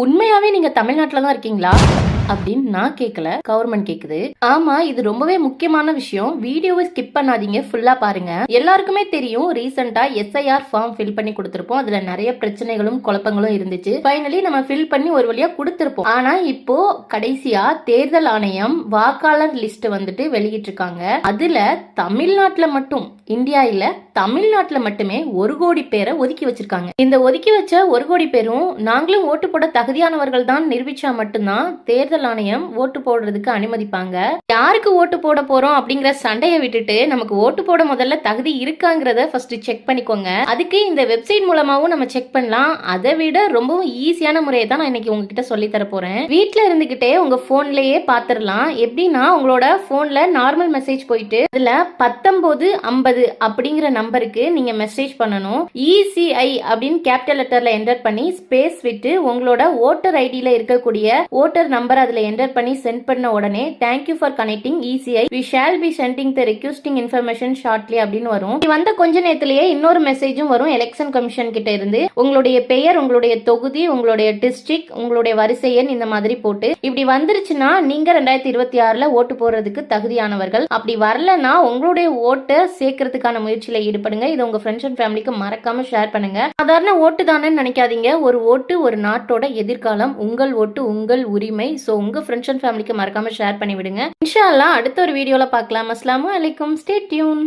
உண்மையாவே நீங்க தமிழ்நாட்டுல தான் இருக்கீங்களா? அப்படின்னு நான் கேட்கல கவர்மெண்ட் கேக்குது. ஆமா இது ரொம்பவே முக்கியமான விஷயம். வீடியோவை ஸ்கிப் பண்ணாதீங்க. ஃபுல்லா பாருங்க. எல்லாருக்குமே தெரியும் ரீசெண்டா எஸ்ஐஆர் ஃபார்ம் ஃபில் பண்ணி கொடுத்திருப்போம். அதுல நிறைய பிரச்சனைகளும் குழப்பங்களும் இருந்துச்சு. ஃபைனலி நம்ம ஃபில் பண்ணி ஒரு வழியா கொடுத்திருப்போம். ஆனா இப்போ கடைசியா தேர்தல் ஆணையம் வாக்காளர் லிஸ்ட் வந்துட்டு வெளியிட்டிருக்காங்க. அதுல தமிழ்நாட்டுல மட்டும் இந்தியா இல்ல தமிழ்நாட்டுல மட்டுமே ஒரு கோடி பேரை ஒதுக்கி வச்சிருக்காங்க. இந்த ஒதுக்கி வச்ச ஒரு கோடி பேரும் நாங்களும் ஓட்டு போட தகுதியானவர்கள் தான் நிரூபிச்சா மட்டும்தான் தேர்தல் ஆணையம் ஓட்டு போடுறதுக்கு அனுமதிப்பாங்க. யாருக்கு ஓட்டு போட போறோம் அப்படிங்கிற சண்டையை விட்டுட்டு நமக்கு ஓட்டு போட முதல்ல தகுதி இருக்காங்கிறத ஃபர்ஸ்ட் செக் பண்ணிக்கோங்க. அதுக்கு இந்த வெப்சைட் மூலமாவும் நம்ம செக் பண்ணலாம். அதை விட ரொம்பவும் ஈஸியான முறையை தான் நான் இன்னைக்கு உங்ககிட்ட சொல்லி தர போறேன். வீட்ல இருந்துகிட்டே உங்க போன்லயே பாத்துரலாம். எப்படின்னா உங்களோட போன்ல நார்மல் மெசேஜ் போயிட்டு இதுல பத்தொன்பது ஐம்பது அப்படிங்கிற நம்பருக்கு நீங்க மெசேஜ் பண்ணணும். இசிஐ அப்படின்னு கேபிட்டல் லெட்டர்ல என்டர் பண்ணி ஸ்பேஸ் விட்டு உங்களோட ஓட்டர் ஐடியில இருக்கக்கூடிய ஓட்டர் நம்பர் அதுல என்டர் பண்ணி சென்ட் பண்ண உடனே thank you for connecting ECI we shall be sending the requesting information shortly அப்படின்னு வரும். வந்த கொஞ்ச நேரத்திலேயே இன்னொரு மெசேஜும் வரும் எலெக்ஷன் கமிஷன் கிட்ட இருந்து. உங்களுடைய பெயர் உங்களுடைய தொகுதி உங்களுடைய டிஸ்ட்ரிக்ட் உங்களுடைய வரிசை எண் இந்த மாதிரி போட்டு இப்படி வந்துருச்சுன்னா நீங்க ரெண்டாயிரத்தி இருபத்தி ஆறுல ஓட்டு போடுறதுக்கு தகுதியானவர்கள். அப்படி வரலன்னா உங்களுடைய ஓட்டை சேர்க்கறதுக்கான முயற்சியில ஈடுபடுங்க. இது உங்க ஃப்ரெண்ட்ஸ் அண்ட் ஃபேமிலிக்கு மறக்காம ஷேர் பண்ணுங்க. சாதாரண ஓட்டு தானே நினைக்காதீங்க. ஒரு ஓட்டு ஒரு நாட்டோட எதிர்காலம் உங்கள் ஓட்டு உங்கள் உரிமை. ஸோ உங்க ஃப்ரெண்ட்ஸ் அண்ட் ஃபேமிலிக்கு மறக்காம ஷேர் பண்ணி விடுங்க இன்ஷா அடுத்த ஒரு வீடியோல பார்க்கலாம். அஸ்லாமு அலைக்கும். Stay tune